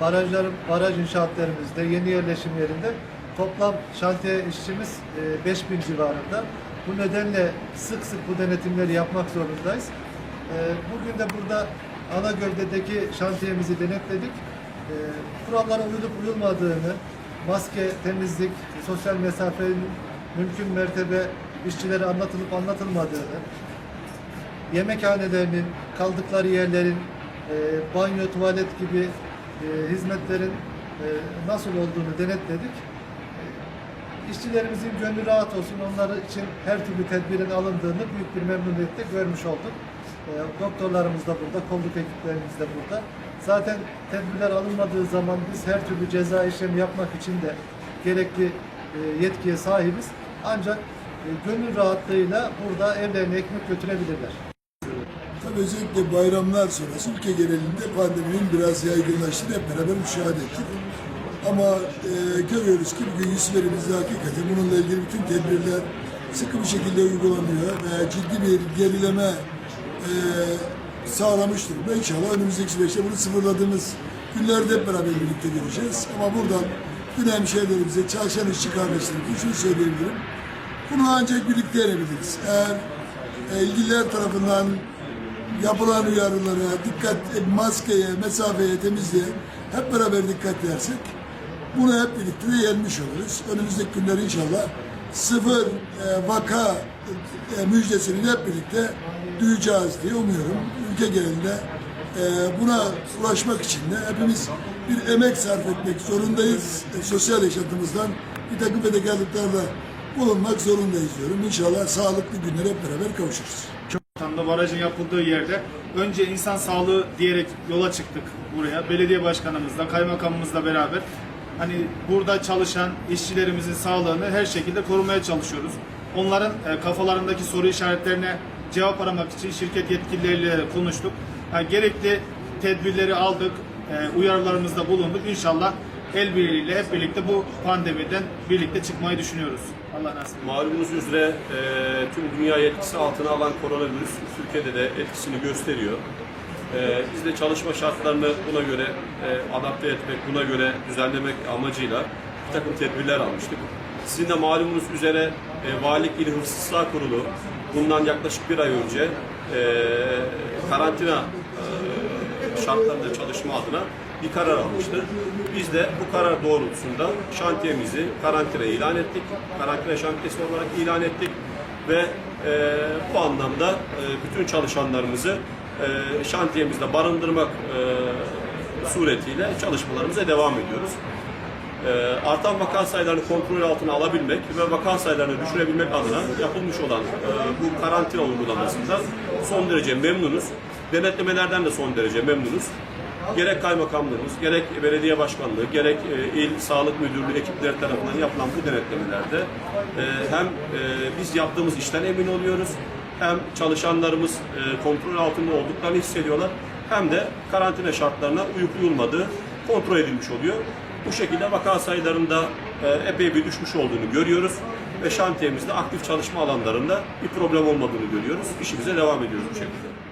barajların, baraj inşaatlarımızda, yeni yerleşim yerinde toplam şantiye işçimiz e, 5000 civarında. Bu nedenle sık sık bu denetimleri yapmak zorundayız. E, Bugün de burada ana gövdedeki şantiyemizi denetledik. E, Kurallara uyulup uyulmadığını, maske, temizlik, sosyal mesafenin mümkün mertebe işçilere anlatılıp anlatılmadığını, yemekhanelerinin, kaldıkları yerlerin, e, banyo, tuvalet gibi e, hizmetlerin e, nasıl olduğunu denetledik. E, işçilerimizin gönlü rahat olsun, onlar için her türlü tedbirin alındığını büyük bir memnuniyetle görmüş olduk. E, doktorlarımız da burada, kolluk ekiplerimiz de burada. Zaten tedbirler alınmadığı zaman biz her türlü ceza işlemi yapmak için de gerekli yetkiye sahibiz. Ancak e, gönül rahatlığıyla burada evlerine ekmek götürebilirler. Tabii özellikle bayramlar sonrası ülke genelinde pandeminin biraz yaygınlaştığını hep beraber müşahede ettik. Ama e, görüyoruz ki bugün yüzlerimizde hakikaten bununla ilgili bütün tedbirler sıkı bir şekilde uygulanıyor ve ciddi bir gerileme e, sağlamış durumda. İnşallah önümüzdeki süreçte bunu sıfırladığımız günlerde hep beraber birlikte göreceğiz. Ama buradan tüm hemşehrilerimize, çalışan işçi kardeşlerimize şunu söyleyebilirim. Bunu ancak birlikte yenebiliriz. Eğer e, ilgililer tarafından yapılan uyarılara, dikkat, maskeye, mesafeye, temizliğe hep beraber dikkat edersek bunu hep birlikte de yenmiş oluruz. Önümüzdeki günler inşallah sıfır e, vaka e, müjdesini hep birlikte duyacağız diye umuyorum. Ülke genelinde e, buna ulaşmak için de hepimiz bir emek sarf etmek zorundayız. E, sosyal yaşantımızdan bir takım fedakarlıklarda bulunmak zorundayız diyorum. İnşallah sağlıklı günlere hep beraber kavuşuruz. Tam da barajın yapıldığı yerde önce insan sağlığı diyerek yola çıktık buraya. Belediye başkanımızla, kaymakamımızla beraber hani burada çalışan işçilerimizin sağlığını her şekilde korumaya çalışıyoruz. Onların e, kafalarındaki soru işaretlerine cevap aramak için şirket yetkilileriyle konuştuk. Yani gerekli tedbirleri aldık, e, uyarılarımızda bulunduk. İnşallah el birliğiyle hep birlikte bu pandemiden birlikte çıkmayı düşünüyoruz. Allah nasip etsin. Malumunuz üzere e, tüm dünya etkisi altına alan koronavirüs Türkiye'de de etkisini gösteriyor. E, biz de çalışma şartlarını buna göre e, adapte etmek, buna göre düzenlemek amacıyla bir takım tedbirler almıştık. Sizin de malumunuz üzere e, Valilik İl Hıfzı Kurulu bundan yaklaşık bir ay önce e, karantina e, şartlarında çalışma adına bir karar almıştı. Biz de bu karar doğrultusunda şantiyemizi karantina ilan ettik. Karantina şantiyesi olarak ilan ettik ve e, bu anlamda e, bütün çalışanlarımızı e, şantiyemizde barındırmak e, suretiyle çalışmalarımıza devam ediyoruz. E, artan vaka sayılarını kontrol altına alabilmek ve vaka sayılarını düşürebilmek adına yapılmış olan e, bu karantina uygulamasında son derece memnunuz. Denetlemelerden de son derece memnunuz. Gerek kaymakamlığımız, gerek belediye başkanlığı, gerek e, il sağlık müdürlüğü ekipleri tarafından yapılan bu denetlemelerde e, hem e, biz yaptığımız işten emin oluyoruz, hem çalışanlarımız e, kontrol altında olduklarını hissediyorlar, hem de karantina şartlarına uyup uyulmadığı kontrol edilmiş oluyor. Bu şekilde vaka sayılarında e, epey bir düşmüş olduğunu görüyoruz ve şantiyemizde aktif çalışma alanlarında bir problem olmadığını görüyoruz. İşimize devam ediyoruz bu şekilde.